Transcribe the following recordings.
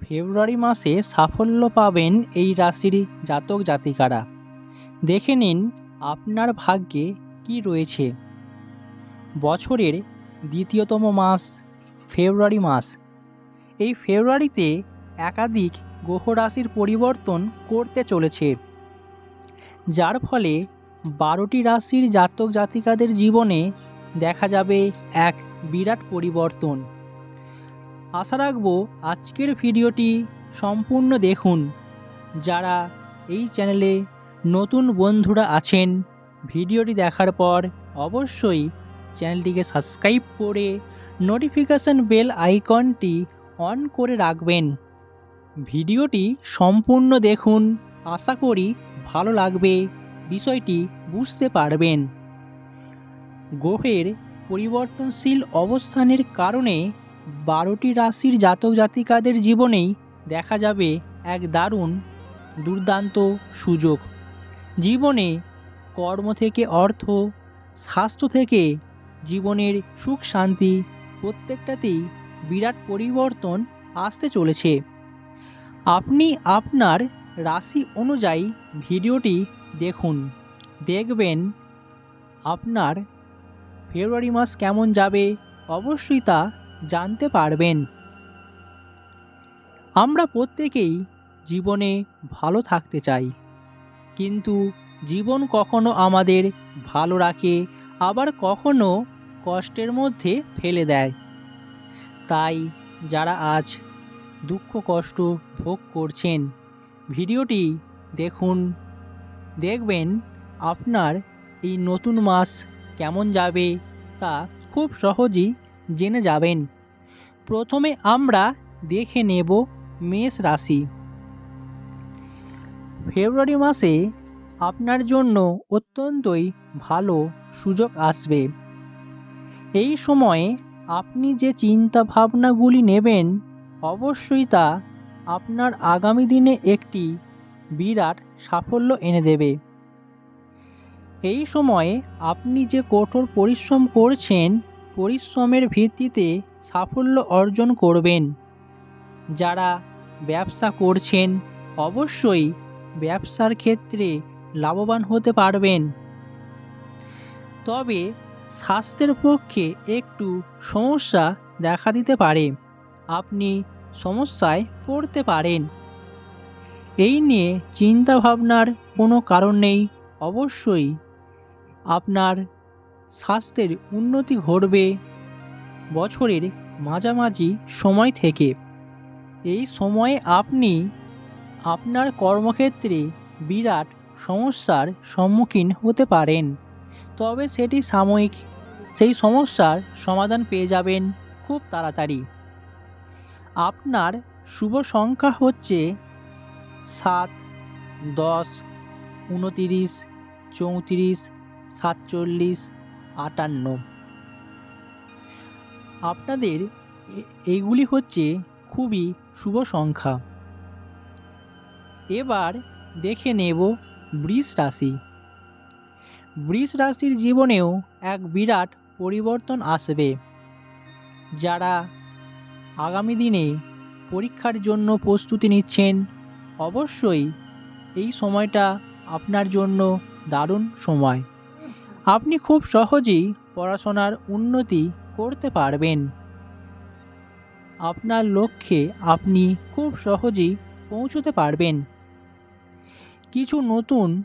ফেব্রুয়ারি মাসে সাফল্য পাবেন এই রাশির জাতক জাতিকারা। দেখে নিন আপনার ভাগ্যে কি রয়েছে। বছরের দ্বিতীয়তম মাস ফেব্রুয়ারি মাস। এই ফেব্রুয়ারিতে একাধিক গ্রহ রাশির পরিবর্তন করতে চলেছে। যার ফলে বারোটি রাশির জাতক জাতিকাদের জীবনে দেখা যাবে এক বিরাট পরিবর্তন। আশা রাখব আজকের ভিডিওটি সম্পূর্ণ দেখুন। যারা এই চ্যানেলে নতুন বন্ধুরা আছেন, ভিডিওটি দেখার পর অবশ্যই চ্যানেলটিকে সাবস্ক্রাইব করে নোটিফিকেশান বেল আইকনটি অন করে রাখবেন। ভিডিওটি সম্পূর্ণ দেখুন, আশা করি ভালো লাগবে, বিষয়টি বুঝতে পারবেন। গ্রহের পরিবর্তনশীল অবস্থানের কারণে বারোটি রাশির জাতক জাতিকাদের জীবনেই দেখা যাবে এক দারুণ দুর্দান্ত সুযোগ। জীবনে কর্ম থেকে অর্থ, স্বাস্থ্য থেকে জীবনের সুখ শান্তি প্রত্যেকটাতেই বিরাট পরিবর্তন আসতে চলেছে। আপনি আপনার রাশি অনুযায়ী ভিডিওটি দেখুন। দেখবেন আপনার ফেব্রুয়ারি মাস কেমন যাবে, অবশ্যই তা জানতে পারবেন। আমরা প্রত্যেকেই জীবনে ভালো থাকতে চাই, কিন্তু জীবন কখনো আমাদের ভালো রাখে, আবার কখনো কষ্টের মধ্যে ফেলে দেয়। তাই যারা আজ দুঃখ কষ্ট ভোগ করছেন, ভিডিওটি দেখুন, দেখবেন আপনার এই নতুন মাস কেমন যাবে তা খুব সহজেই জেনে যাবেন। প্রথমে আমরা দেখে নেব মেষ রাশি। ফেব্রুয়ারি মাসে আপনার জন্য অত্যন্তই ভালো সুযোগ আসবে। এই সময়ে আপনি যে চিন্তা ভাবনাগুলি নেবেন, অবশ্যই তা আপনার আগামী দিনে একটি বিরাট সাফল্য এনে দেবে। এই সময়ে আপনি যে কঠোর পরিশ্রম করছেন পরিশ্রমের ভিত্তিতে সাফল্য অর্জন করবেন। যারা ব্যবসা করছেন, অবশ্যই ব্যবসার ক্ষেত্রে লাভবান হতে পারবেন। তবে স্বাস্থ্যের পক্ষে একটু সমস্যা দেখা দিতে পারে। আপনি সমস্যায় পড়তে পারেন। এই নিয়ে চিন্তা ভাবনার কোনো কারণ নেই। অবশ্যই আপনার স্বাস্থ্যের উন্নতি ঘটবে। বছরের মাঝামাঝি সময় থেকে এই সময়ে আপনি আপনার কর্মক্ষেত্রে বিরাট সমস্যার সম্মুখীন হতে পারেন। তবে সেটি সাময়িক। সেই সমস্যার সমাধান পেয়ে যাবেন খুব তাড়াতাড়ি। আপনার শুভ সংখ্যা হচ্ছে সাত, দশ, উনতিরিশ, চৌত্রিশ, সাতচল্লিশ আটান্ন। আপনাদের এইগুলি হচ্ছে খুবই শুভ সংখ্যা। এবার দেখে নেব বৃষ রাশি। বৃষ রাশির জীবনেও এক বিরাট পরিবর্তন আসবে। যারা আগামী দিনে পরীক্ষার জন্য প্রস্তুতি নিচ্ছেন, অবশ্যই এই সময়টা আপনার জন্য দারুণ সময়। আপনি খুব সহজেই পড়াশোনার উন্নতি করতে পারবেন। আপনার লক্ষ্যে আপনি খুব সহজেই পৌঁছতে পারবেন। কিছু নতুন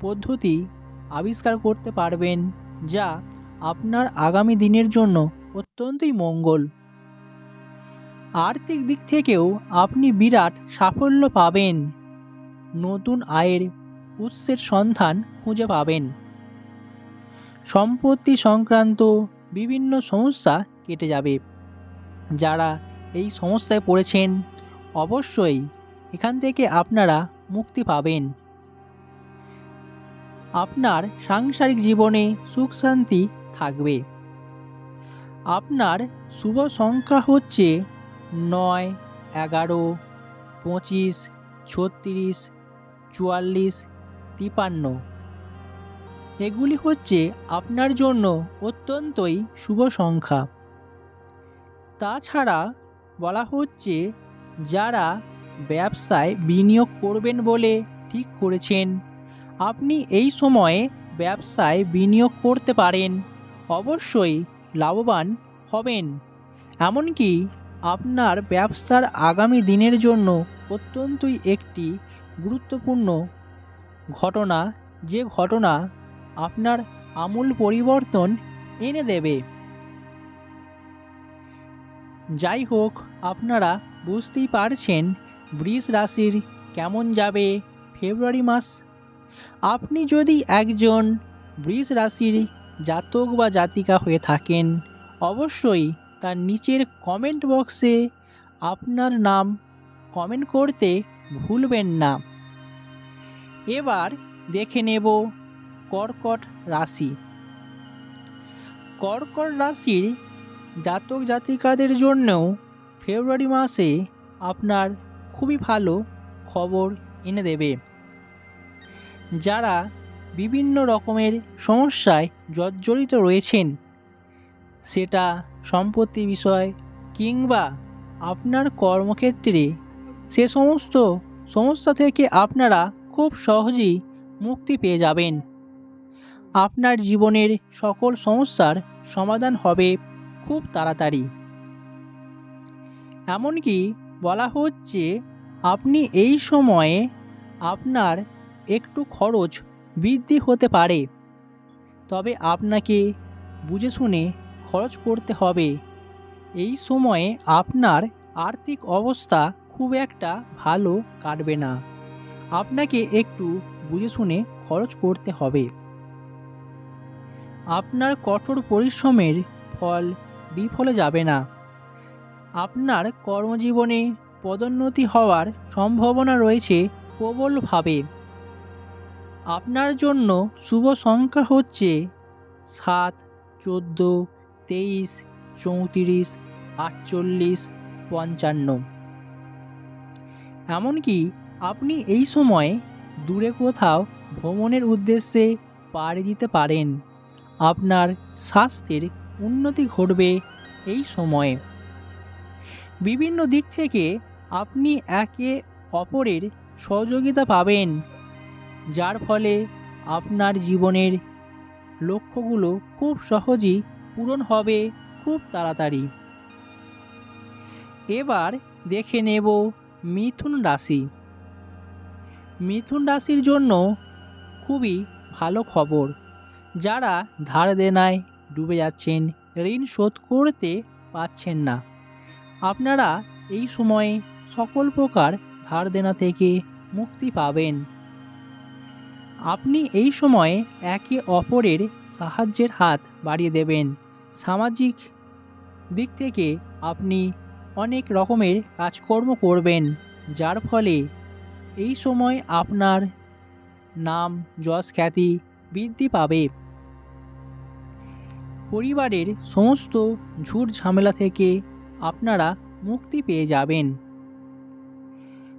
পদ্ধতি আবিষ্কার করতে পারবেন, যা আপনার আগামী দিনের জন্য অত্যন্তই মঙ্গল। আর্থিক দিক থেকেও আপনি বিরাট সাফল্য পাবেন। নতুন আয়ের উৎসের সন্ধান খুঁজে পাবেন। সম্পত্তি সংক্রান্ত বিভিন্ন সমস্যা কেটে যাবে। যারা এই সমস্যায় পড়েছেন, অবশ্যই এখান থেকে আপনারা মুক্তি পাবেন। আপনার সাংসারিক জীবনে সুখ শান্তি থাকবে। আপনার শুভ সংখ্যা হচ্ছে নয়, এগারো, পঁচিশ, ছত্রিশ, চুয়াল্লিশ, তিপান্ন। এগুলি হচ্ছে আপনার জন্য অত্যন্তই শুভ সংখ্যা। তাছাড়া বলা হচ্ছে, যারা ব্যবসায় বিনিয়োগ করবেন বলে ঠিক করেছেন, আপনি এই সময়ে ব্যবসায় বিনিয়োগ করতে পারেন, অবশ্যই লাভবান হবেন। এমনকি আপনার ব্যবসার আগামী দিনের জন্য অত্যন্তই একটি গুরুত্বপূর্ণ ঘটনা, যে ঘটনা আপনার আমূল পরিবর্তন এনে দেবে। যাই হোক, আপনারা বুঝতেই পারছেন বৃষ রাশির কেমন যাবে ফেব্রুয়ারি মাস। আপনি যদি একজন বৃষ রাশির জাতক বা জাতিকা হয়ে থাকেন, অবশ্যই তার নিচের কমেন্ট বক্সে আপনার নাম কমেন্ট করতে ভুলবেন না। এবার দেখে নেব কর্কট রাশি। কর্কট রাশির জাতক জাতিকাদের জন্যও ফেব্রুয়ারি মাসে আপনার খুবই ভালো খবর এনে দেবে। যারা বিভিন্ন রকমের সমস্যায় জর্জরিত রয়েছেন, সেটা সম্পত্তি বিষয় কিংবা আপনার কর্মক্ষেত্রে সে সমস্ত সমস্যা থেকে আপনারা খুব সহজেই মুক্তি পেয়ে যাবেন। আপনার জীবনের সকল সমস্যার সমাধান হবে খুব তাড়াতাড়ি। এমনকি বলা হচ্ছে, আপনি এই সময়ে আপনার একটু খরচ বৃদ্ধি হতে পারে। তবে আপনাকে বুঝে শুনে খরচ করতে হবে। এই সময়ে আপনার আর্থিক অবস্থা খুব একটা ভালো কাটবে না। আপনাকে একটু বুঝে শুনে খরচ করতে হবে। আপনার কঠোর পরিশ্রমের ফল বিফলে যাবে না। আপনার কর্মজীবনে পদোন্নতি হওয়ার সম্ভাবনা রয়েছে প্রবলভাবে। আপনার জন্য শুভ সংখ্যা হচ্ছে সাত, চোদ্দ, তেইশ, চৌত্রিশ, আটচল্লিশ, পঞ্চান্ন। এমনকি আপনি এই সময়ে দূরে কোথাও ভ্রমণের উদ্দেশ্যে পাড়ি দিতে পারেন। আপনার স্বাস্থ্যের উন্নতি ঘটবে এই সময়ে। বিভিন্ন দিক থেকে আপনি একে অপরের সহযোগিতা পাবেন, যার ফলে আপনার জীবনের লক্ষ্যগুলো খুব সহজেই পূরণ হবে খুব তাড়াতাড়ি। এবার দেখে নেব মিথুন রাশি। মিথুন রাশির জন্য খুবই ভালো খবর। যারা ধার দেনায় ডুবে যাচ্ছেন, ঋণ শোধ করতে পারছেন না। আপনারা এই সময়ে সকল প্রকার ধার দেনা থেকে মুক্তি পাবেন। আপনি এই সময়ে একে অপরের সাহায্যের হাত বাড়িয়ে দেবেন। সামাজিক দিক থেকে আপনি অনেক রকমের কাজকর্ম করবেন, যার ফলে এই সময় আপনার নাম, যশ, খ্যাতি বৃদ্ধি পাবে। পরিবারের সমস্ত ঝুট ঝামেলা থেকে আপনারা মুক্তি পেয়ে যাবেন।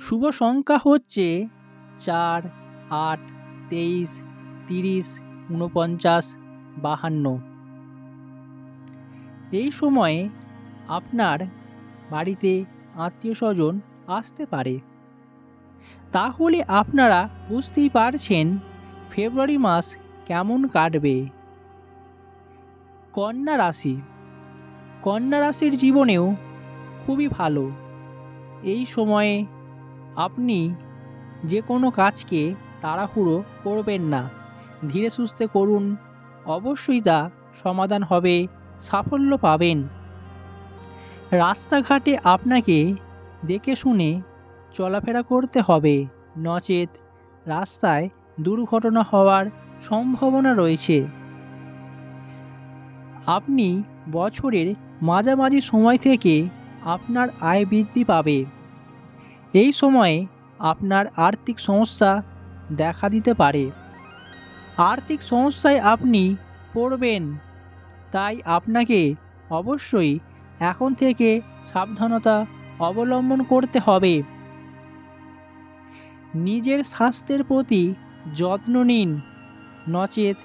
শুভ সংখ্যা হচ্ছে চার, আট, তেইশ, তিরিশ উনপঞ্চাশ বাহান্ন। এই সময়ে আপনার বাড়িতে আত্মীয় স্বজন আসতে পারে। তাহলে আপনারা বুঝতেই পারছেন ফেব্রুয়ারি মাস কেমন কাটবে। কন্যা রাশি। কন্যা রাশির জীবনেও খুবই ভালো। এই সময়ে আপনি যে কোনো কাজকে তাড়াহুড়ো করবেন না। ধীরে সুস্থে করুন। অবশ্যই তা সমাধান হবে, সাফল্য পাবেন। রাস্তাঘাটে আপনাকে দেখে শুনে চলাফেরা করতে হবে। নচেত রাস্তায় দুর্ঘটনা হওয়ার সম্ভাবনা রয়েছে। আপনি বছরের মাঝামাঝি সময় থেকে আপনার আয় বৃদ্ধি পাবে। এই সময়ে আপনার আর্থিক সমস্যা দেখা দিতে পারে। আর্থিক সমস্যায় আপনি পড়বেন, তাই আপনাকে অবশ্যই এখন থেকে সাবধানতা অবলম্বন করতে হবে। নিজের স্বাস্থ্যের প্রতি যত্ন নিন। নচেত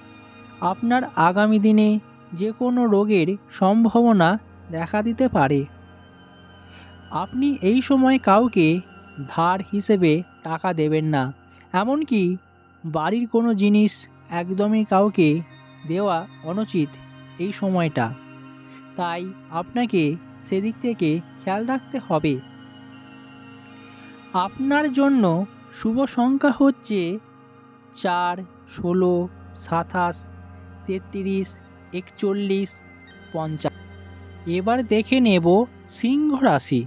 আপনার আগামী দিনে যে কোনো রোগের সম্ভাবনা দেখা দিতে পারে। আপনি এই সময় কাউকে ধার হিসেবে টাকা দেবেন না, এমনকি বাড়ির কোনো জিনিস একদমই কাউকে দেওয়া অনুচিত এই সময়টা। তাই আপনাকে সেদিক থেকে খেয়াল রাখতে হবে। আপনার জন্য শুভ সংখ্যা হচ্ছে চার, ষোলো, সাতাশ, তেত্রিশ একচল্লিশ, পঞ্চাশ। এবার দেখে নেব সিংহ রাশি।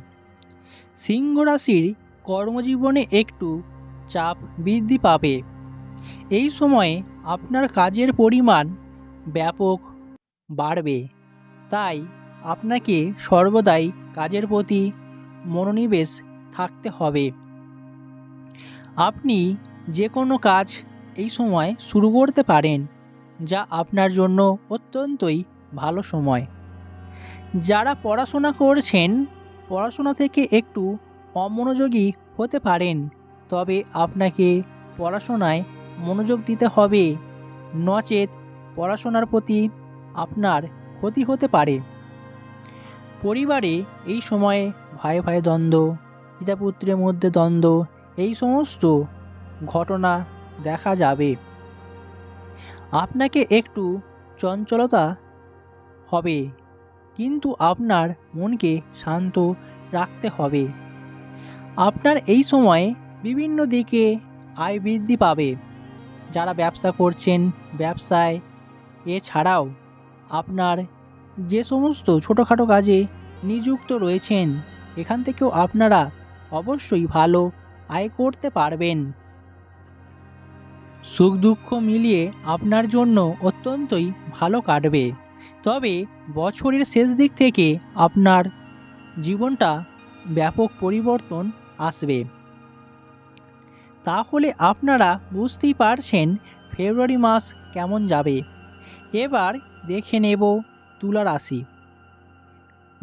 সিংহ রাশির কর্মজীবনে একটু চাপ বৃদ্ধি পাবে। এই সময়ে আপনার কাজের পরিমাণ ব্যাপক বাড়বে। তাই আপনাকে সর্বদাই কাজের প্রতি মনোনিবেশ থাকতে হবে। আপনি যে কোনো কাজ এই সময় শুরু করতে পারেন। যা আপনার জন্য অত্যন্তই ভালো সময়। যারা পড়াশোনা করছেন, পড়াশোনা থেকে একটু অমনোযোগী হতে পারেন, তবে আপনাকে পড়াশোনায় মনোযোগ দিতে হবে। নচেত পড়াশোনার প্রতি আপনার ক্ষতি হতে পারে। পরিবারে এই সময়ে ভাই ভাই দ্বন্দ্ব, পিতাপুত্রের মধ্যে দ্বন্দ্ব, এই সমস্ত ঘটনা দেখা যাবে। আপনাকে একটু চঞ্চলতা হবে, কিন্তু আপনার মনকে শান্ত রাখতে হবে। আপনার এই সময়ে বিভিন্ন দিকে আয় বৃদ্ধি পাবে। যারা ব্যবসা করছেন, ব্যবসায়, এছাড়াও আপনার যে সমস্ত ছোটোখাটো কাজে নিযুক্ত রয়েছেন, এখান থেকেও আপনারা অবশ্যই ভালো আয় করতে পারবেন। সুখ দুঃখ মিলিয়ে আপনার জন্য অত্যন্তই ভালো কাটবে। তবে বছরের শেষ দিক থেকে আপনার জীবনটা ব্যাপক পরিবর্তন আসবে। তাহলে আপনারা বুঝতেই পারছেন ফেব্রুয়ারি মাস কেমন যাবে। এবার দেখে নেব তুলা রাশি।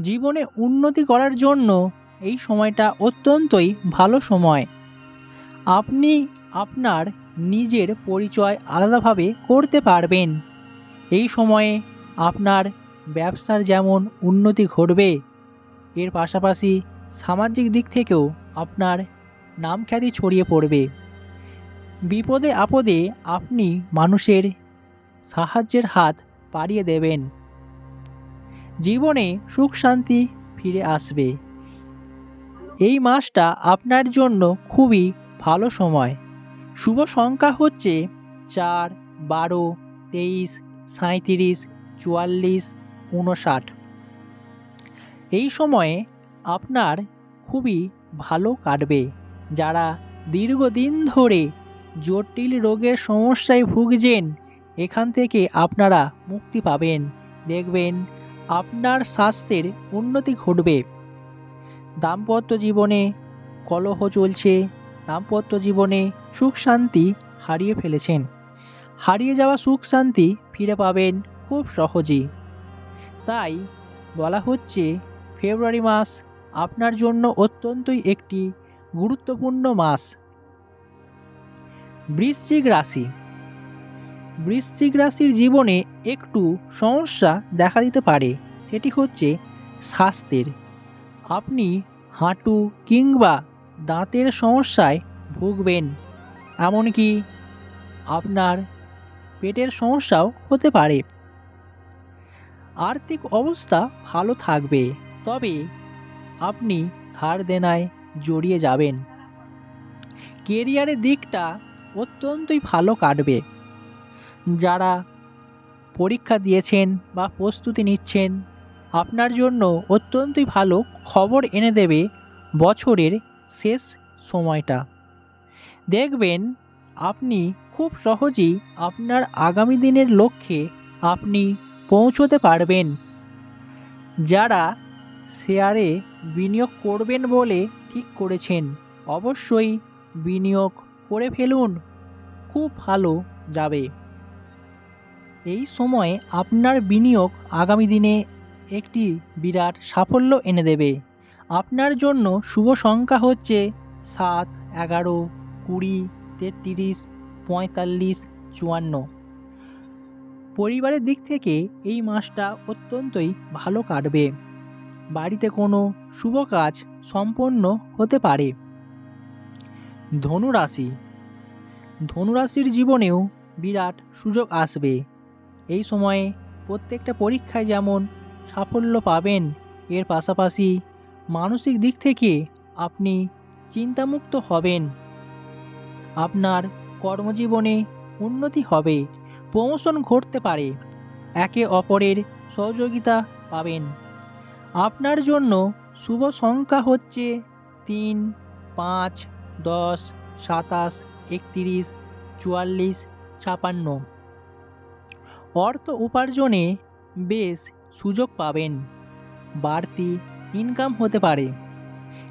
জীবনে উন্নতি করার জন্য এই সময়টা অত্যন্তই ভালো সময়। আপনি আপনার নিজের পরিচয় আলাদাভাবে করতে পারবেন। এই সময়ে আপনার ব্যবসার যেমন উন্নতি ঘটবে, এর পাশাপাশি সামাজিক দিক থেকেও আপনার নাম খ্যাতি ছড়িয়ে পড়বে। বিপদে আপদে আপনি মানুষের সাহায্যের হাত বাড়িয়ে দেবেন। জীবনে সুখ শান্তি ফিরে আসবে। এই মাসটা আপনার জন্য খুবই ভালো সময়। শুভ সংখ্যা হচ্ছে চার, বারো, তেইশ সাঁত্রিশ চুয়াল্লিশ উনষাট এই সময়ে আপনার খুবই ভালো কাটবে। যারা দীর্ঘদিন ধরে জটিল রোগের সমস্যায় ভুগছেন, এখান থেকে আপনারা মুক্তি পাবেন। দেখবেন আপনার স্বাস্থ্যের উন্নতি ঘটবে। দাম্পত্য জীবনে কলহ চলছে দাম্পত্য জীবনে সুখ শান্তি হারিয়ে ফেলেছেন। হারিয়ে যাওয়া সুখ শান্তি ফিরে পাবেন খুব সহজেই। তাই বলা হচ্ছে, ফেব্রুয়ারি মাস আপনার জন্য অত্যন্তই একটি গুরুত্বপূর্ণ মাস। বৃশ্চিক রাশি। বৃশ্চিক রাশির জীবনে একটু সমস্যা দেখা দিতে পারে, সেটি হচ্ছে স্বাস্থ্যের। আপনি হাঁটু কিংবা দাঁতের সমস্যায় ভুগবেন, এমনকি আপনার পেটের সমস্যাও হতে পারে। আর্থিক অবস্থা ভালো থাকবে, তবে আপনি ধার দেনায় জড়িয়ে যাবেন। কেরিয়ারের দিকটা অত্যন্তই ভালো কাটবে। যারা পরীক্ষা দিয়েছেন বা প্রস্তুতি নিচ্ছেন, আপনার জন্য অত্যন্তই ভালো খবর এনে দেবে বছরের শেষ সময়টা। দেখবেন, আপনি খুব সহজেই আপনার আগামী দিনের লক্ষ্যে আপনি পৌঁছতে পারবেন। যারা শেয়ারে বিনিয়োগ করবেন বলে ঠিক করেছেন, অবশ্যই বিনিয়োগ করে ফেলুন। খুব ভালো যাবে। এই সময়ে আপনার বিনিয়োগ আগামী দিনে একটি বিরাট সাফল্য এনে দেবে। আপনার জন্য শুভ সংখ্যা হচ্ছে সাত, এগারো, কুড়ি, তেত্রিশ, পঁয়তাল্লিশ, চুয়ান্ন। পরিবারের দিক থেকে এই মাসটা অত্যন্তই ভালো কাটবে। বাড়িতে কোনো শুভ কাজ সম্পন্ন হতে পারে। ধনুরাশি। ধনুরাশির জীবনেও বিরাট সুযোগ আসবে। এই সময়ে প্রত্যেকটা পরীক্ষায় যেমন সাফল্য পাবেন, এর পাশাপাশি মানসিক দিক থেকে আপনি চিন্তামুক্ত হবেন। আপনার কর্মজীবনে উন্নতি হবে, প্রমোশন ঘটতে পারে, একে অপরের সহযোগিতা পাবেন। আপনার জন্য শুভ সংখ্যা হচ্ছে তিন, পাঁচ, দশ, সাতাশ, একত্রিশ, চুয়াল্লিশ, ছাপান্ন। অর্থ উপার্জনে বেশ সুযোগ পাবেন। বাড়তি ইনকাম হতে পারে।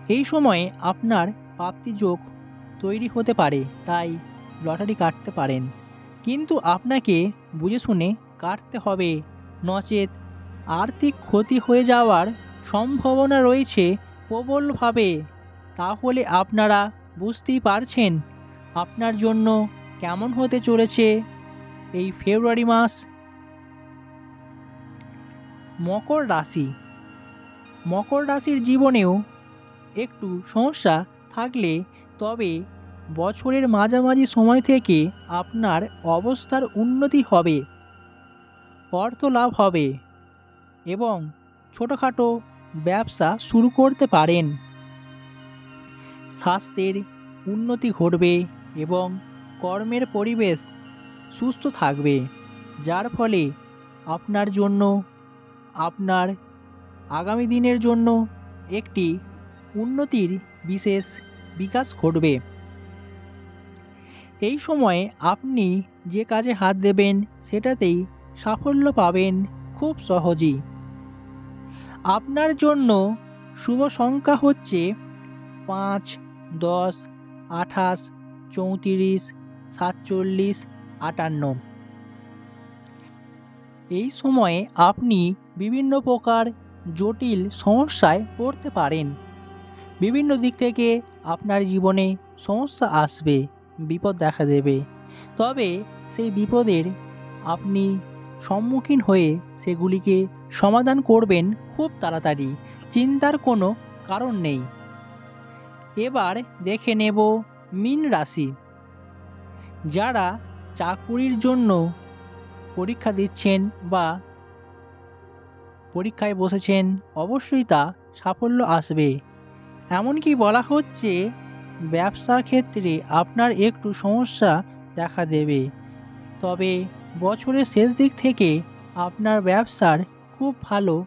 এই সময়ে আপনার প্রাপ্তিযোগ তৈরি হতে পারে, তাই লটারি কাটতে পারেন। কিন্তু আপনাকে বুঝে শুনে কাটতে হবে। নচেত আর্থিক ক্ষতি হয়ে যাওয়ার সম্ভাবনা রয়েছে প্রবলভাবে। তাহলে আপনারা বুঝতেই পারছেন আপনার জন্য কেমন হতে চলেছে এই ফেব্রুয়ারি মাস। মকর রাশি মকর রাশির জীবনেও একটু সমস্যা থাকলে তবে বছরের মাঝামাঝি সময় থেকে আপনার অবস্থার উন্নতি হবে, অর্থ লাভ হবে এবং ছোটোখাটো ব্যবসা শুরু করতে পারেন। স্বাস্থ্যের উন্নতি ঘটবে এবং কর্মের পরিবেশ সুস্থ থাকবে, যার ফলে আপনার জন্য আপনার আগামী দিনের জন্য একটি উন্নতির বিশেষ বিকাশ ঘটবে। এই সময়ে আপনি যে কাজে হাত দেবেন, সেটাতেই সাফল্য পাবেন খুব সহজেই। আপনার জন্য শুভ সংখ্যা হচ্ছে পাঁচ, দশ, আঠাশ, চৌত্রিশ, সাতচল্লিশ, আটান্ন। এই সময়ে আপনি বিভিন্ন প্রকার জটিল সমস্যায় পড়তে পারেন। বিভিন্ন দিক থেকে আপনার জীবনে সমস্যা আসবে, বিপদ দেখা দেবে। তবে সেই বিপদের আপনি সম্মুখীন হয়ে সেগুলিকে সমাধান করবেন খুব তাড়াতাড়ি, চিন্তার কোনো কারণ নেই। এবার দেখে নেব মিন রাশি। যারা চাকুরির জন্য পরীক্ষা দিচ্ছেন বা পরীক্ষায় বসেছেন, অবশ্যই তা সাফল্য আসবে। এমনকি বলা হচ্ছে, ব্যবসার ক্ষেত্রে আপনার একটু সমস্যা দেখা দেবে। তবে বছরের শেষ দিক থেকে আপনার ব্যবসার খুব ভালো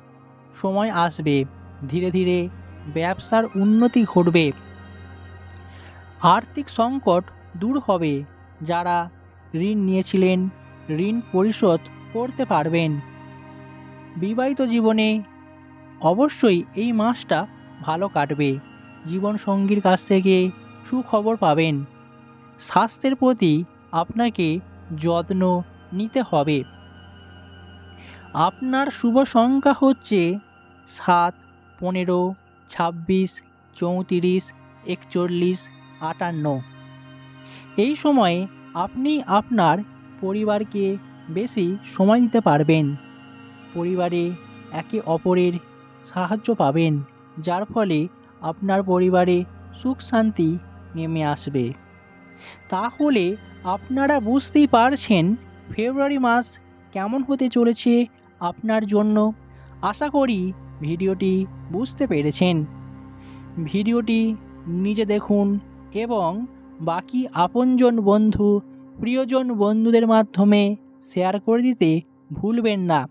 সময় আসবে। ধীরে ধীরে ব্যবসার উন্নতি ঘটবে। আর্থিক সংকট দূর হবে। যারা ঋণ নিয়েছিলেন, ঋণ পরিশোধ করতে পারবেন। বিবাহিত জীবনে অবশ্যই এই মাসটা ভালো কাটবে। জীবনসঙ্গীর কাছ থেকে সুখবর পাবেন। স্বাস্থ্যের প্রতি আপনাকে যত্ন নিতে হবে। আপনার শুভ সংখ্যা হচ্ছে সাত, পনেরো, ছাব্বিশ, চৌত্রিশ, একচল্লিশ, আটান্ন। এই সময়ে আপনি আপনার পরিবারকে বেশি সময় দিতে পারবেন। পরিবারে একে অপরের সাহায্য পাবেন, যার ফলে আপনার পরিবারে সুখ শান্তি নেমে আসবে। তাহলে আপনারা বুঝতেই পারছেন ফেব্রুয়ারি মাস কেমন হতে চলেছে আপনার জন্য। আশা করি ভিডিওটি বুঝতে পেরেছেন। ভিডিওটি নিজে দেখুন এবং বাকি আপনজন বন্ধু, প্রিয়জন বন্ধুদের মাধ্যমে শেয়ার করে দিতে ভুলবেন না।